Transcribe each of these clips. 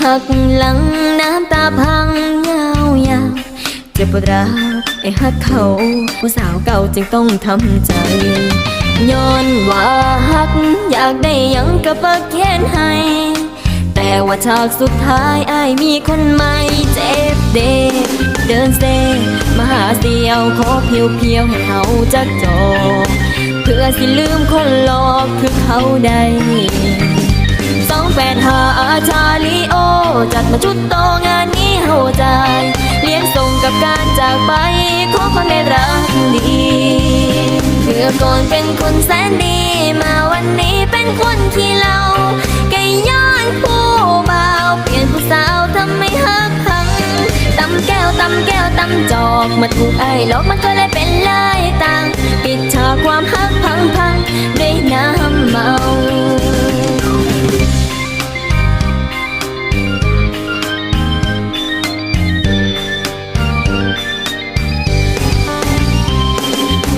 หักหลังน้ำตาพังยาวยาวเจ็บปวดร้าวไอ้หักเขาผู้สาวเก่าจึงต้องทำใจย้อนว่าหัก อยากได้ยังก็เปิดแค้นให้ แต่ว่าฉากสุดท้ายไอายมีคนใหม่เจ็บเด็กเดินเซมาหาเสียวขอเพียวเพียวให้เขาจักจอเพื่อสิลืมคนหลอกคือเขาได้ แปดหาอาชาลีโอ จัดมาชุดโตงานนี้เฮาใจายเลี้ยงส่งกับการจากไปขอคนได้รักดีเมื่อก่อนเป็นคนแสนดี มาวันนี้เป็นคนขี้เหล้าแกย้อนผู้เบาเปลี่ยนผู้สาวทำไม่ฮักพังตำแก้วตำแก้วตำจอกมาถูกไอ้ลอกมันก็เลยเป็นลายต่างปิดฉากความฮักพังพังด้วยน้ำเมา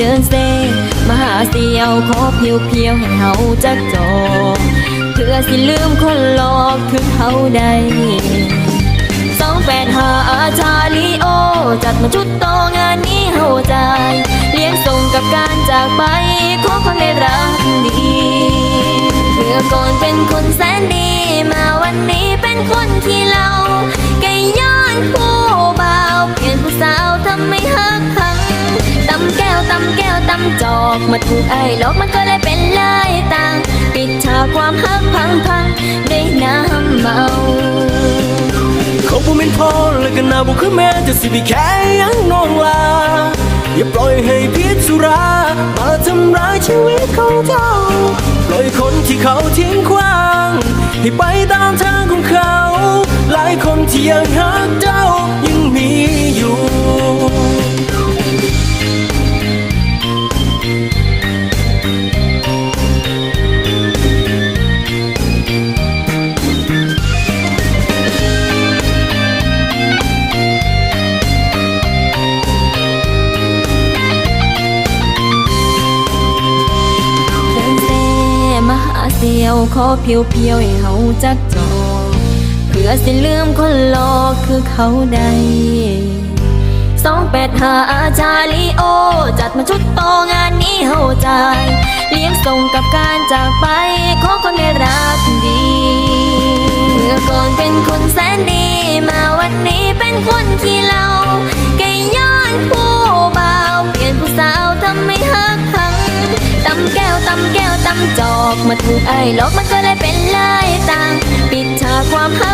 ดินเซ มาหาเสียวขอเพียวเพียวให้เขาจักจอกเพื่อสิลืมคนหลอกคือเขาได้สองแปดหาอาชาลีโอ จัดมาชุดโตงานนี้เฮาใจายเลี้ยงส่งกับการจากไปขอคนได้รักดีเมื่อก่อนเป็นคนแสนดี จอกมาถูกไอ้หลอกมันก็เลยเป็นลายต่าง ปิดฉากความฮักพังพังด้น้ำเมาเขาบ่เป็นพ่อและก็น่าบ่คือแม่จะสิไปแค่ยังน้องลาอย่าปล่อยให้พิษสุรามาทำร้ายชีวิตของเจ้า ปล่อยคนที่เขาทิ้งขว้าง ให้ไปตามทางของเขา หลายคนที่ยังหักเจ้า วขอเพียวเพียวให้เฮาจักจอเพื่อสิลืมคนหลอกคือเขาใดสองแปดหาอาชาลีโอ จัดมาชุดโตงานนี้เฮาใจายเลี้ยงส่งกับการจากไป ขอคนได้รักดี เมื่อก่อนเป็นคน จอกมาถูกไอ้หลอกมันก็เลยเป็นลายต่าง ปิดฉากความหัก